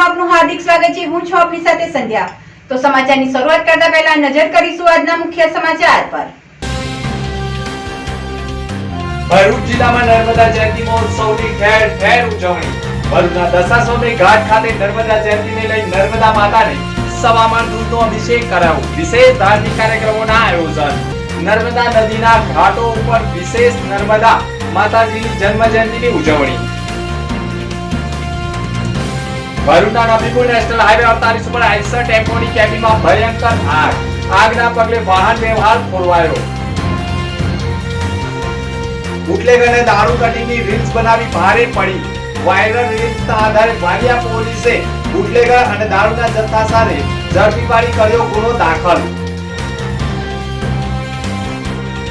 ન્યૂઝમાં આપનું હાર્દિક સ્વાગત છે. હું છું આપની સાથે સંધ્યા. તો સમાચારની શરૂઆત કરતા પહેલા નજર કરીશું આજના મુખ્ય સમાચાર પર. ભરૂચ જિલ્લામાં નર્મદા જયંતિ મહોત્સવની ઠેર ઠેર ઉજવણી. ભરૂચના દશાશ્વમેધ ઘાટ ખાતે નર્મદા જયંતિને લઈ નર્મદા માતાને સવામણ દૂધનો અભિષેક કરાયો. વિશેષ ધાર્મિક કાર્યક્રમોના આયોજન. નર્મદા નદીના ઘાટો ઉપર વિશેષ નર્મદા માતાજીની જન્મ જયંતિની ઉજવણી. ભરૂચના નબીપુર નેશનલ હાઈવે અડતાલીસ ઉપર આઈસર ટેમ્પોની કેબિનમાં ભયંકર આગ. આગના પગલે વાહન વ્યવહાર ખોરવાયો. બુટલેગ દારૂ કટીની રીલ્સ બનાવી ભારે પડી. વાયરલ રીલ્સના આધારે વાલિયા પોલીસે બુટલેગર અને દારૂના જથ્થા સાથે ઝડપી પાડી કર્યો ગુનો દાખલ.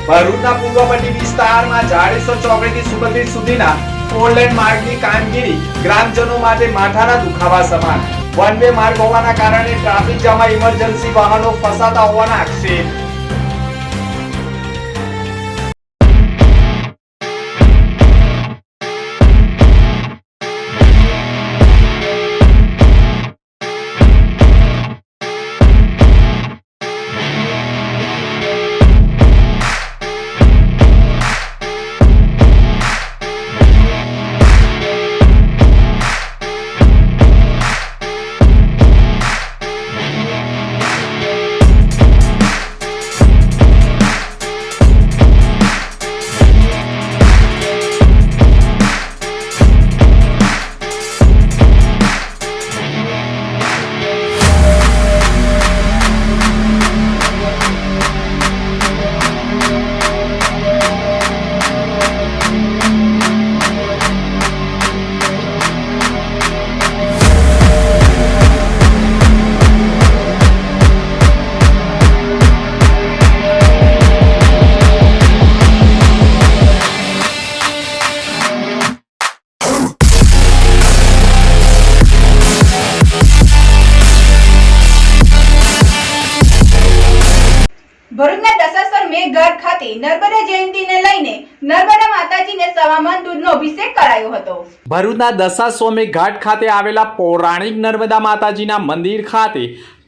ભરૂચના પૂર્વપટ્ટી વિસ્તારમાં જાડેશ્વર ચોકડીથી સુગંધિત સુધીના ફોર લેન માર્ગની કામગીરી ગ્રામજનો માટે માથાના દુખાવા સમાન. વન વે માર્ગ હોવાના કારણે ટ્રાફિક જામમાં ઇમરજન્સી વાહનો ફસાતા હોવાના આક્ષેપ. ભરૂચના દશાશ્વમેઘ ઘાટ ખાતે આવેલા પૌરાણિક નર્મદા માતાજીના મંદિર ખાતે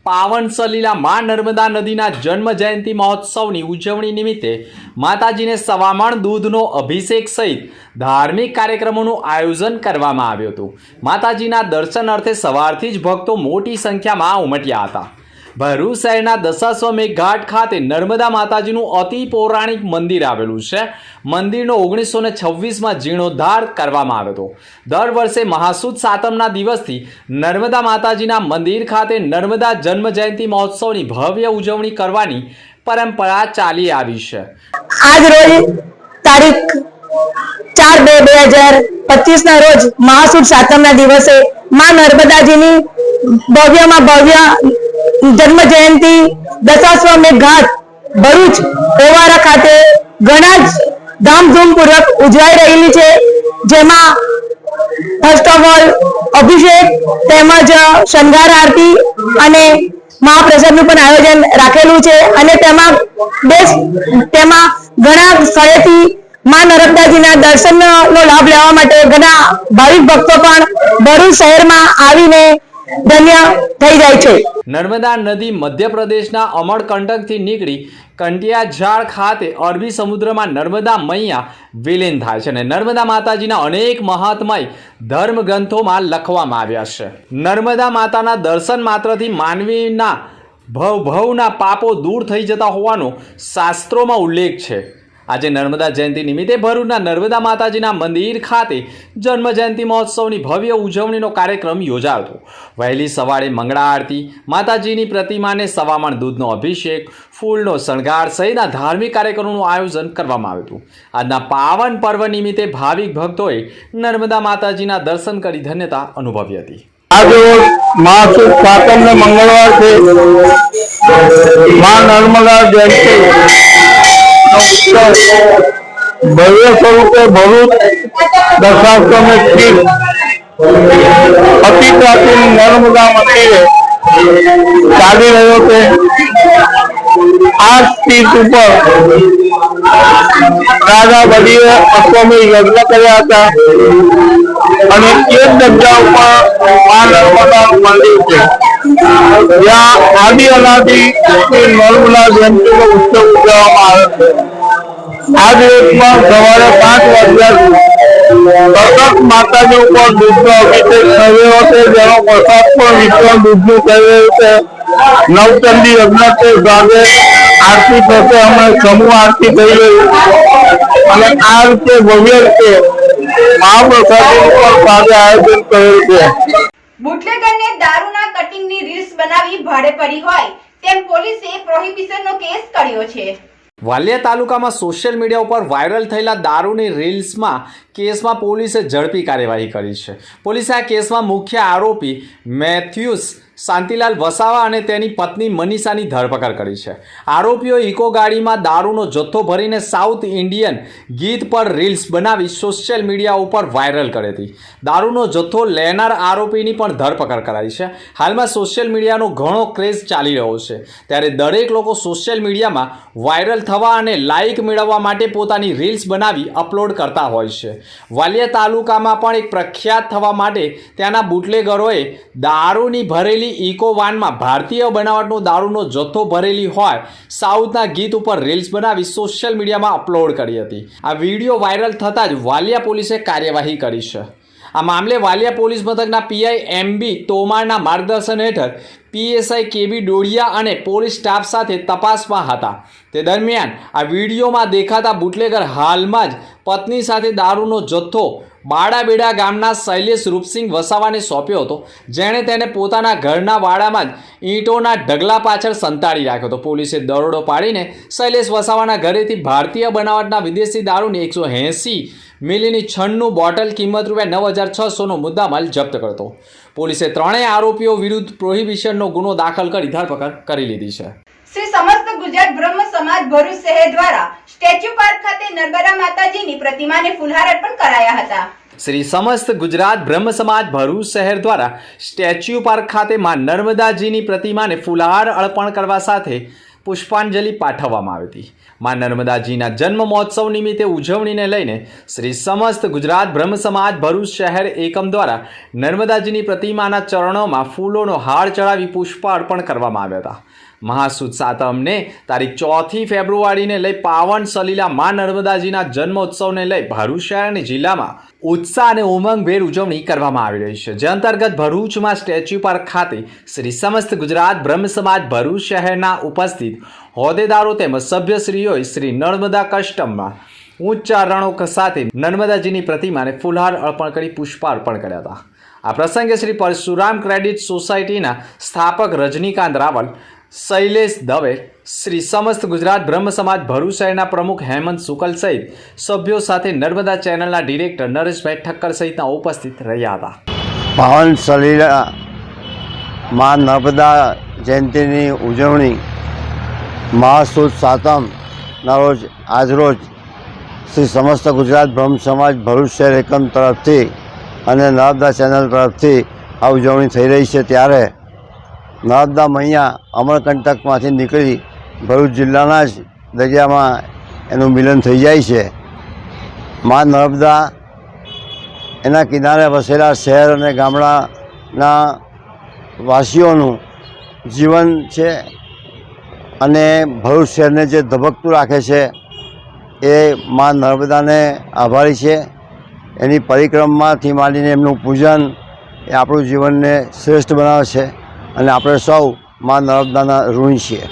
પાવન સલીલા મા નર્મદા નદીના જન્મ જયંતિ મહોત્સવની ઉજવણી નિમિત્તે માતાજીને સવામણ દૂધનો અભિષેક સહિત ધાર્મિક કાર્યક્રમોનું આયોજન કરવામાં આવ્યું હતું. માતાજીના દર્શન અર્થે સવારથી જ ભક્તો મોટી સંખ્યામાં ઉમટ્યા હતા. ભરૂચ શહેરના દશાશ્વમેઘ ઘાટ ખાતે નર્મદા માતાજીનું અતિ પૌરાણિક મંદિર આવેલું છે. મંદિરનો ઓગણીસો ને છવ્વીસમાં જીર્ણોદ્ધાર કરવામાં આવ્યો હતો. દર વર્ષે મહાસુદ સાતમના દિવસથી નર્મદા માતાજીના મંદિર ખાતે નર્મદા જન્મ જયંતિ મહોત્સવની ભવ્ય ઉજવણી કરવાની પરંપરા ચાલી આવી છે. આજ રોજ તારીખ ચાર બે બે હજાર પચીસ ના રોજ મહાસુદ સાતમના દિવસે માં નર્મદાજીની ભવ્યમાં ભવ્ય જન્મ જયંતિ દશાશ્વમેઘ ઘાટ, ભરૂચ, ઓવારા ખાતે ઘણા જ ધામધૂમપૂર્વક ઉજવાઈ રહેલી છે. જેમાં ફર્સ્ટ ઓફ ઓલ અભિષેક તેમજ શણગાર આરતી અને મહાપ્રસાદનું પણ આયોજન રાખેલું છે અને તેમાં બેસ્ટ તેમાં ઘણા સ્થળેથી માં નર્મદાજીના દર્શનનો લાભ લેવા માટે ઘણા ભાવિક ભક્તો પણ ભરૂચ શહેરમાં આવીને ધન્ય થઈ જાય છે. નર્મદા નદી મધ્યપ્રદેશના અમરકંટકથી નીકળી કંટિયાઝાળ ખાતે અરબી સમુદ્રમાં નર્મદા મૈયા વિલીન થાય છે અને નર્મદા માતાજીના અનેક મહાત્મય ધર્મગ્રંથોમાં લખવામાં આવ્યા છે. નર્મદા માતાના દર્શન માત્રથી માનવીના ભવ ભવના પાપો દૂર થઈ જતા હોવાનો શાસ્ત્રોમાં ઉલ્લેખ છે. આજે નર્મદા જયંતિ નિમિત્તે ભરૂચના નર્મદા માતાજીના મંદિર ખાતે જન્મ મહોત્સવની ભવ્ય ઉજવણીનો કાર્યક્રમ યોજાયો હતો. વહેલી સવારે મંગળા આરતી, માતાજીની પ્રતિમાને સવામણ દૂધનો અભિષેક, ફૂલનો શણગાર સહિતના ધાર્મિક કાર્યક્રમોનું આયોજન કરવામાં આવ્યું હતું. આજના પાવન પર્વ નિમિત્તે ભાવિક ભક્તોએ નર્મદા માતાજીના દર્શન કરી ધન્યતા અનુભવી હતી. મંગળવાર છે. મા નર્મદા જયંતિ. ભવ્ય સ્વરૂપે ભરૂચ દશાશ્વમે સ્થિત અતિ પ્રાચીન નર્મદા મંદિરે ચાલી રહ્યો છે આ સ્થિત ઉપર રાજા બદીએ અશ્વમેઘ યજ્ઞ કર્યા હતા અને એ જ જગ્યા ઉપર મા નર્મદાનું મંદિર છે જ્યાં છે. આ દિવસમાં યજ્ઞ ભાગે આરતી થશે હમણાં સમૂહ આરતી થઈ રહી અને આ રીતે ભવ્ય રીતે મહાપ્રસાદનું પણ સાથે આયોજન કરેલું છે. બુટલેગરને દારૂના કટિંગની રીલ્સ બનાવી ભાડે પડી હોય, તેમ પોલીસે પ્રોહિબિશનનો કેસ કર્યો છે. વાલિયા તાલુકામાં સોશિયલ મીડિયા ઉપર વાયરલ થયેલા દારૂની રીલ્સમાં કેસમાં પોલીસે ઝડપી કાર્યવાહી કરી છે. પોલીસે આ કેસમાં મુખ્ય આરોપી મેથ્યુસ શાંતિલાલ વસાવા અને તેની પત્ની મનીષાની ધરપકડ કરી છે. આરોપીઓ ઇકો ગાડીમાં દારૂનો જથ્થો ભરીને સાઉથ ઇન્ડિયન ગીત પર રીલ્સ બનાવી સોશિયલ મીડિયા ઉપર વાયરલ કરી હતી. દારૂનો જથ્થો લેનાર આરોપીની પણ ધરપકડ કરાઈ છે. હાલમાં સોશિયલ મીડિયાનો ઘણો ક્રેઝ ચાલી રહ્યો છે. ત્યારે દરેક લોકો સોશિયલ મીડિયામાં વાયરલ થવા અને લાઇક મેળવવા માટે પોતાની રીલ્સ બનાવી અપલોડ કરતા હોય છે. વાલિયા તાલુકામાં પણ એક પ્રખ્યાત થવા માટે ત્યાંના બુટલેગરોએ દારૂની ભરેલી ઇકો વાનમાં ભારતીય બનાવટનો દારૂનો જથ્થો ભરેલી હોય, સાઉથના ગીત ઉપર રીલ્સ બનાવી સોશિયલ મીડિયામાં અપલોડ કરી હતી. આ વીડિયો વાયરલ થતાં જ વાલિયા પોલીસે કાર્યવાહી કરી છે. આ મામલે વાલિયા પોલીસ મથકના પીઆઈ એમબી તોમારના માર્ગદર્શન હેઠળ પીએસઆઈ કેબી ડોડિયા અને પોલીસ સ્ટાફ સાથે તપાસમાં હતા. તે દરમિયાન આ વિડીયોમાં દેખાતા બુટલેગર હાલમાં જ પત્ની સાથે દારૂનો જથ્થો બાડાબેડા ગામના શૈલેષ રૂપસિંહ વસાવાને સોંપ્યો હતો. જેણે તેને પોતાના ઘરના વાડામાં જ ઈંટોના ઢગલા પાછળ સંતાડી રાખ્યો હતો. પોલીસે દરોડો પાડીને શૈલેષ વસાવાના ઘરેથી ભારતીય બનાવટના વિદેશી દારૂની એકસો એંસી મિલીની છન્નું બોટલ કિંમત રૂપિયા નવ હજાર છસોનો મુદ્દામાલ જપ્ત કરતો પોલીસે ત્રણેય આરોપીઓ વિરુદ્ધ પ્રોહિબિશનનો ગુનો દાખલ કરી ધરપકડ કરી લીધી છે. શ્રી સમસ્ત ગુજરાત બ્રહ્મ સમાજ ભરૂચ શહેર દ્વારા સ્ટેચ્યુ પાર્ક ખાતે નર્મદા માતાજીની પ્રતિમાને ફુલહાર અર્પણ કરાયા હતા. શ્રી સમસ્ત ગુજરાત બ્રહ્મ સમાજ ભરૂચ શહેર દ્વારા સ્ટેચ્યુ પાર્ક ખાતે માં નર્મદાજીની પ્રતિમાને ફુલહાર અર્પણ કરવા સાથે પુષ્પાંજલિ પાઠવવામાં આવી હતી. માં નર્મદાજીના જન્મ મહોત્સવ નિમિત્તે ઉજવણીને લઈને શ્રી સમસ્ત ગુજરાત બ્રહ્મ સમાજ ભરૂચ શહેર એકમ દ્વારા નર્મદાજીની પ્રતિમાના ચરણોમાં ફૂલોનો હાર ચડાવી પુષ્પ અર્પણ કરવામાં આવ્યા હતા. મહાસુદ સાતમને તારીખ ચોથી ફેબ્રુઆરીને લઈ પાવન સલીલા મા નર્મદાજીના જન્મોત્સવને લઈ ભરૂચ શહેર જિલ્લામાં ઉત્સાહ અને ઉમંગભેર ઉજવણી કરવામાં આવી રહી છે. જે અંતર્ગત ભરૂચમાં સ્ટેચ્યુ પાર્ક ખાતે શ્રી સમસ્ત ગુજરાત બ્રહ્મ સમાજ ભરૂચ શહેરના ઉપસ્થિત હોદ્દેદારો તેમજ સભ્યશ્રીઓએ શ્રી નર્મદા કસ્ટમમાં ઉચ્ચારણો સાથે નર્મદાજીની પ્રતિમાને ફુલહાર અર્પણ કરી પુષ્પાર્પણ કર્યા હતા. આ પ્રસંગે શ્રી પરશુરામ ક્રેડિટ સોસાયટીના સ્થાપક રજનીકાંત રાવલ શૈલેષ દવે, શ્રી સમસ્ત ગુજરાત બ્રહ્મ સમાજ ભરૂચ શહેરના પ્રમુખ હેમંત શુકલ સહિત સભ્યો સાથે નર્મદા ચેનલના ડિરેક્ટર નરેશભાઈ ઠક્કર સહિતના ઉપસ્થિત રહ્યા હતા. પાવન સલીલા માં નર્મદા જયંતિની ઉજવણી મહાસુદ સાતમ રોજ આજરોજ શ્રી સમસ્ત ગુજરાત બ્રહ્મ સમાજ ભરૂચ શહેર એકમ તરફથી અને નર્મદા ચેનલ તરફથી આ ઉજવણી થઈ રહી છે ત્યારે નર્મદા મૈયા અમરકંટકમાંથી નીકળી ભરૂચ જિલ્લાના જ દરિયામાં એનું મિલન થઈ જાય છે. મા નર્મદા એના કિનારે વસેલા શહેર અને ગામડાના વાસીઓનું જીવન છે અને ભરૂચ શહેરને જે ધબકતું રાખે છે એ મા નર્મદાને આભારી છે. એની પરિક્રમાથી માંડીને એમનું પૂજન એ આપણું જીવનને શ્રેષ્ઠ બનાવે છે. અને આપણે સૌ માં નર્મદાના ઋણી છીએ.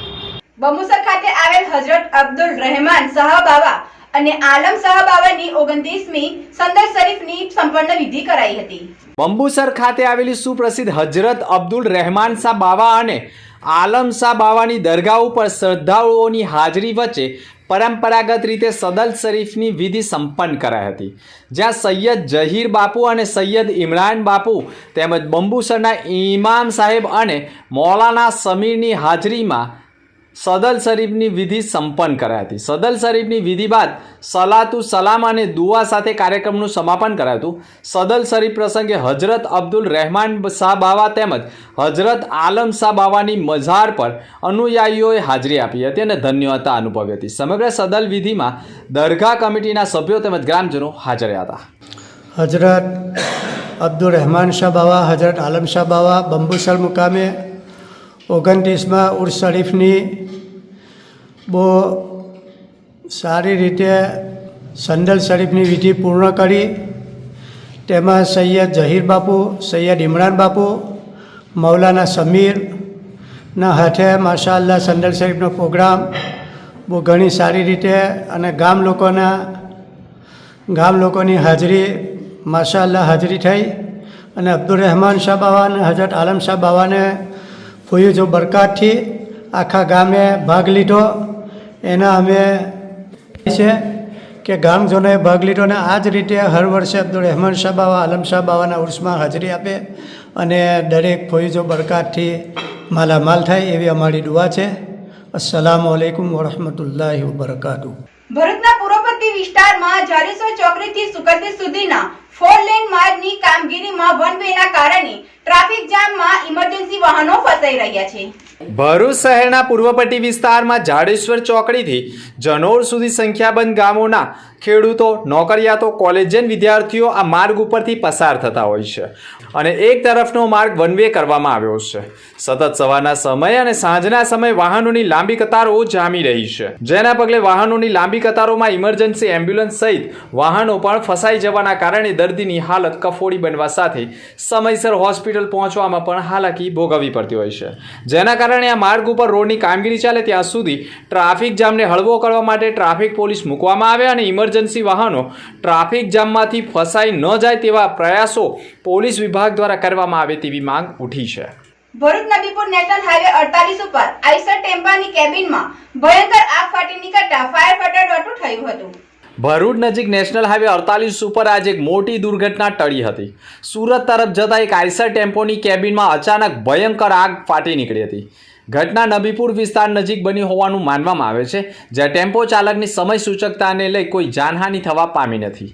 બમુસર ખાતે આવેલ હજરત અબ્દુલ રહેમાન સાહબાવા અને આલમ સાહબાવાની ઓગણત્રીસમી સંદર શરીફની સંપન્ન વિધિ કરાઈ હતી. બંબુસર ખાતે આવેલી સુપ્રસિદ્ધ હજરત અબ્દુલ રહેમાન શાહ બાવા અને આલમ શાહ બાવાની દરગાહ ઉપર શ્રદ્ધાળુઓની હાજરી વચ્ચે પરંપરાગત રીતે સદલ શરીફની વિધિ સંપન્ન કરાઈ હતી. જ્યાં સૈયદ જહીર બાપુ અને સૈયદ ઇમરાન બાપુ તેમજ બંબુસરના ઇમામ સાહેબ અને મૌલાના સમીરની હાજરીમાં સદલ શરીફની વિધિ સંપન્ન કરાઈ હતી. સદલ શરીફની વિધિ બાદ સલાતુ સલામ અને દુઆ સાથે કાર્યક્રમનું સમાપન કરાયું હતું. સદલ શરીફ પ્રસંગે હજરત અબ્દુલ રહેમાન શાહ બાવા તેમજ હજરત આલમ શાહ બાવાની મઝાર પર અનુયાયીઓએ હાજરી આપી હતી અને ધન્યતા અનુભવી હતી. સમગ્ર સદલ વિધિમાં દરગાહ કમિટીના સભ્યો તેમજ ગ્રામજનો હાજર હતા. હજરત અબ્દુલ રહેમાન શાહ બાવા હજરત આલમ શાહ બાવા, બંબુસર મુકામે ઓગણત્રીસમાં ઉર્સ શરીફની બહુ સારી રીતે સંદલ શરીફની વિધિ પૂર્ણ કરી. તેમાં સૈયદ જહીર બાપુ, સૈયદ ઇમરાન બાપુ, મૌલાના સમીરના હાથે માશાલ્લાહ સંદલ શરીફનો પ્રોગ્રામ બહુ ઘણી સારી રીતે અને ગામ લોકોના, ગામ લોકોની હાજરી માશાલ્લાહ હાજરી થઈ. અને અબ્દુલ રહેમાન શાહ બાવાને હજરત આલમ શાહ બાવાને ફૂયું જો બરકાતથી આખા ગામે ભાગ લીધો, એના અમે છે કે ગામજનોએ ભાગ લીધો અને આ જ રીતે હર વર્ષે અબ્દુલ રહેમાન શાહ બાવા, આલમ શાહ બાવાના ઉર્સમાં હાજરી આપે અને દરેક ફોઈજો બરકાતથી માલામાલ થાય એવી અમારી દુઆ છે. અસલામ આલેકુમ વરહમતુલ્લાહ વબરકાતુ ભરતના પૂર્વપટ્ટી વિસ્તારમાં જાડેશ્વર ચોકડીથી સુકરતી સુધીના ફોર લેન માર્ગની કામગીરીમાં વન વેના કારણે ટ્રાફિક જામમાં ઇમરજન્સી વાહનો ફસાઈ રહ્યા છે. ભરૂચ શહેરના પૂર્વપટ્ટી વિસ્તારમાં જાડેશ્વર ચોકડીથી જનોર સુધી સંખ્યાબંધ ગામોના ખેડૂતો, નોકરિયાતો, કોલેજિયન વિદ્યાર્થીઓ આ માર્ગ ઉપરથી પસાર થતા હોય છે અને એક તરફનો માર્ગ વન વે કરવામાં આવ્યો છે. સતત સવારના સમય અને સાંજના સમયે વાહનોની લાંબી કતારો જામી રહી છે. જેના પગલે વાહનોની લાંબી કતારોમાં ઇમરજન્સી એમ્બ્યુલન્સ સહિત વાહનો પણ ફસાઈ જવાના કારણે દર્દીની હાલત કફોડી બનવા સાથે સમયસર હોસ્પિટલ પહોંચવામાં પણ હાલાકી ભોગવવી પડતી હોય છે. જેના કારણે આ માર્ગ ઉપર રોડની કામગીરી ચાલે ત્યાં સુધી ટ્રાફિક જામને હળવો કરવા માટે ટ્રાફિક પોલીસ મૂકવામાં આવે અને ઇમરજન્સી વાહનો ટ્રાફિક જામમાંથી ફસાઈ ન જાય તેવા પ્રયાસો પોલીસ વિભાગ દ્વારા કરવામાં આવે તેવી માંગ ઉઠી છે. ભરૂચ નદીપુર નેશનલ હાઈવે અડતાલીસ ઉપર આઈસર ટેમ્પાની કેબિનમાં ભયંકર આગ ફાટી નીકળતા ફાયર ફાઈટર થયું હતું. ભરૂચ નજીક નેશનલ હાઈવે અડતાલીસ ઉપર આજે એક મોટી દુર્ઘટના ટળી હતી. સુરત તરફ જતા એક આઈસર ટેમ્પોની કેબિનમાં અચાનક ભયંકર આગ ફાટી નીકળી હતી. ઘટના નબીપુર વિસ્તાર નજીક બની હોવાનું માનવામાં આવે છે, જ્યાં ટેમ્પો ચાલકની સમય સૂચકતાને લઈ કોઈ જાનહાનિ થવા પામી નથી.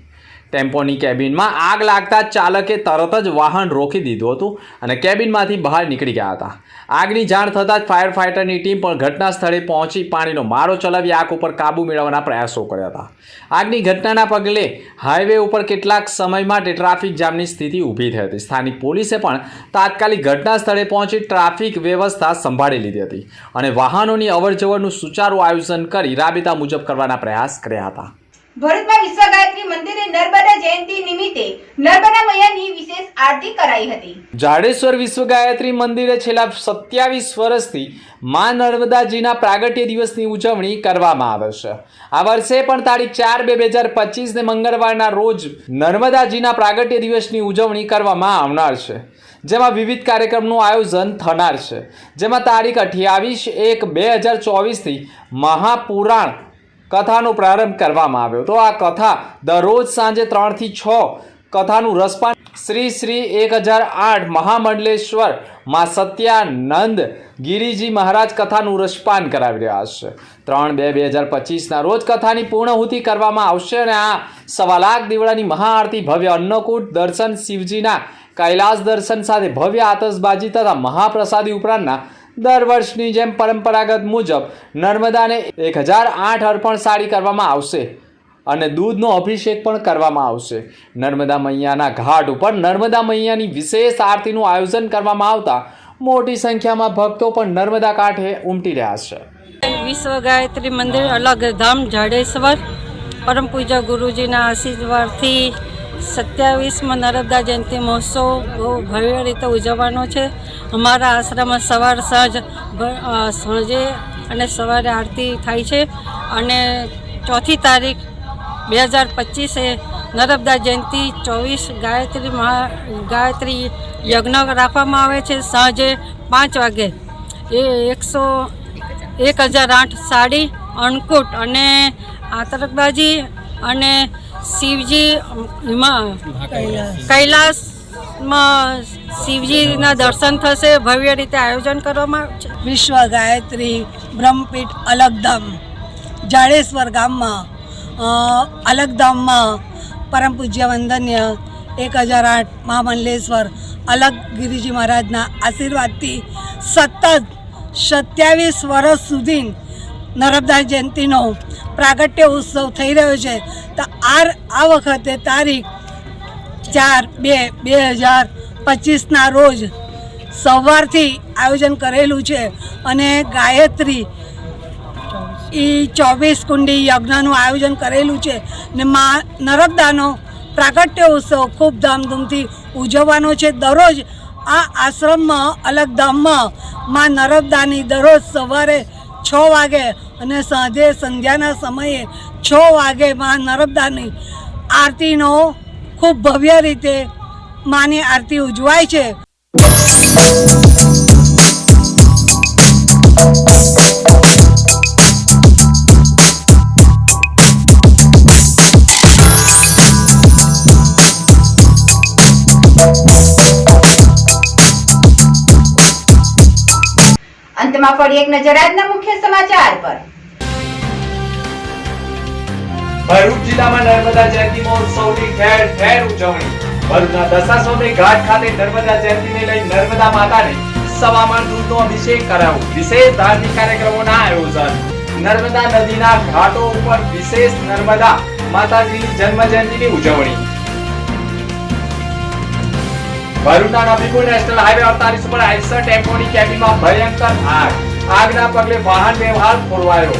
ટેમ્પોની કેબિનમાં આગ લાગતા ચાલકે તરત જ વાહન રોકી દીધું હતું અને કેબિનમાંથી બહાર નીકળી ગયા હતા. આગની જાણ થતાં જ ફાયર ફાઇટરની ટીમ પણ ઘટના સ્થળે પહોંચી પાણીનો મારો ચલાવી આગ ઉપર કાબૂ મેળવવાના પ્રયાસો કર્યા હતા. આગની ઘટનાના પગલે હાઈવે ઉપર કેટલાક સમય માટે ટ્રાફિક જામની સ્થિતિ ઊભી થઈ હતી. સ્થાનિક પોલીસે પણ તાત્કાલિક ઘટના સ્થળે પહોંચી ટ્રાફિક વ્યવસ્થા સંભાળી લીધી હતી અને વાહનોની અવરજવરનું સુચારું આયોજન કરી રાબેતા મુજબ કરવાના પ્રયાસ કર્યા હતા. ભરૂચમાં વિશ્વ ગાયત્રી મંદિરે નર્મદા જયંતિ નિમિત્તે નર્મદા મૈયાની વિશેષ આરતી કરાઈ હતી. જાડેશ્વર વિશ્વ ગાયત્રી મંદિરે છેલ્લા સત્યાવીસ વર્ષથી મા નર્મદાજીના પ્રાગટ્ય દિવસની ઉજવણી કરવામાં આવે છે. આ વર્ષે પણ તારીખ ચાર બે બે હજાર પચીસને મંગળવારના રોજ નર્મદાજીના પ્રાગટ્ય દિવસની ઉજવણી કરવામાં આવનાર છે. જેમાં વિવિધ કાર્યક્રમનું આયોજન થનાર છે. જેમાં તારીખ અઠ્યાવીસ એક બે હજાર ચોવીસથી મહાપુરાણ કથાનો પ્રારંભ કરવામાં આવ્યો. તો આ કથા દરરોજ સાંજે ત્રણથી છ કથાનું રસપાન શ્રી શ્રી એક હજાર આઠ મહામંડલેશ્વરમાં સત્યાનંદ ગિરિજી મહારાજ કથાનું રસપાન કરાવી રહ્યા છે. ત્રણ બે બે હજાર પચીસના રોજ કથાની પૂર્ણહુતિ કરવામાં આવશે અને આ સવા લાખ દીવડાની મહાઆરતી ભવ્ય અન્નકૂટ દર્શન શિવજીના કૈલાસ દર્શન સાથે ભવ્ય આતશબાજી તથા મહાપ્રસાદી ઉપરાંતના દર વર્ષની જેમ પરંપરાગત મુજબ નર્મદાને એક હજાર આઠ અર્પણ સાડી કરવામાં આવશે અને દૂધનો અભિષેક પણ કરવામાં આવશે. નર્મદા મૈયાના ઘાટ ઉપર નર્મદા મૈયાની વિશેષ આરતીનું આયોજન કરવામાં આવતા મોટી સંખ્યામાં ભક્તો પણ નર્મદા કાંઠે ઉમટી રહ્યા છે. વિશ્વ ગાયત્રી મંદિર અલગ ધામ જાડેશ્વર. પરમ પૂજા ગુરુજીના આશીર્વાદથી સત્યાવીસમાં નર્મદા જયંતિ મહોત્સવ બહુ ભવ્ય રીતે ઉજવવાનો છે. અમારા આશ્રમમાં સવાર સાંજ સાંજે અને સવારે આરતી થાય છે અને ચોથી તારીખ બે હજાર પચીસે નર્મદા જયંતિ ચોવીસ ગાયત્રી મહા, ગાયત્રી યજ્ઞ રાખવામાં આવે છે સાંજે પાંચ વાગે. એ એકસો એક હજાર આઠ સાડી, અણકુટ અને આતરકબાજી અને શિવજી કૈલાસમાં શિવજીના દર્શન થશે ભવ્ય રીતે આયોજન કરવામાં આવે છે વિશ્વ ગાયત્રી બ્રહ્મપીઠ અલગધામ જાડેશ્વર ગામમાં અલગધામમાં પરમ પૂજ્ય વંદન્ય એક હજાર આઠ મહામંડલેશ્વર અલગ ગિરિજી મહારાજના આશીર્વાદથી સતત સત્યાવીસ વર્ષ સુધી નર્મદા જયંતિનો પ્રાગટ્ય ઉત્સવ થઈ રહ્યો છે. તો આ આ વખતે તારીખ ચાર બે બે હજાર પચીસના રોજ સવારથી આયોજન કરેલું છે અને ગાયત્રી એ ચોવીસ કુંડી યજ્ઞનું આયોજન કરેલું છે ને મા નર્મદાનો પ્રાગટ્ય ઉત્સવ ખૂબ ધામધૂમથી ઉજવવાનો છે. દરરોજ આ આશ્રમમાં અલગ ધામમાં મા નર્મદાની દરરોજ સવારે છ વાગે અને સાંજે સંધ્યાના સમયે છ વાગે મા નર્મદાની આરતીનો ખૂબ ભવ્ય રીતે માની આરતી ઉજવાય છે. અંતમાં ફરી એક નજર આજના મુખ્ય સમાચાર પર. ભરૂચ જિલ્લામાં નર્મદા જયંતિ મહોત્સવની ઠેર ઠેર ઉજવણી. ભરૂચના દશાશ્વમેધ ઘાટ ખાતે નર્મદા જયંતિને લઈ નર્મદા માતાને સવામણ દૂધનો અભિષેક કરાયો. વિશેષ ધાર્મિક કાર્યક્રમોના આયોજન. નર્મદા નદીના ઘાટો ઉપર વિશેષ નર્મદા માતાજીની જન્મ જયંતિની ઉજવણી. ભરૂચના નબીપુર નેશનલ હાઈવે અડતાલીસ ઉપર આઈસર ટેમ્પોની કેબિનમાં ભયંકર આગ. આગના પગલે વાહન વ્યવહાર ખોરવાયો.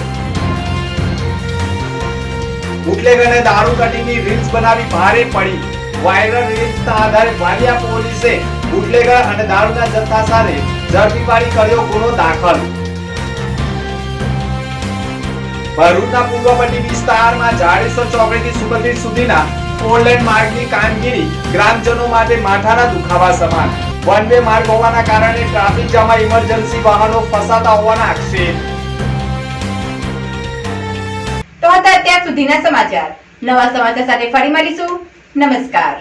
બુટલેગ અને દારૂ કટીની રીલ્સ બનાવી ભારે પડી. વાયરલ રીલ્સના આધારે વાલિયા પોલીસે બુટલેગર અને દારૂના જથ્થા સાથે ઝડપી પાડી કર્યો ગુનો દાખલ. ભરૂચના પૂર્વપટ્ટી વિસ્તારમાં જાડેશ્વર ચોકડીથી સુગંધિત સુધીના ફોર લેન માર્ગની કામગીરી ગ્રામજનો માટે માથાના દુખાવા સમાન. વન વે માર્ગ હોવાના કારણે ટ્રાફિક જામમાં ઇમરજન્સી વાહનો ફસાતા હોવાના આક્ષેપ. તો હતા અત્યાર સુધીના સમાચાર. નવા સમાચાર સાથે ફરી મળીશું. નમસ્કાર.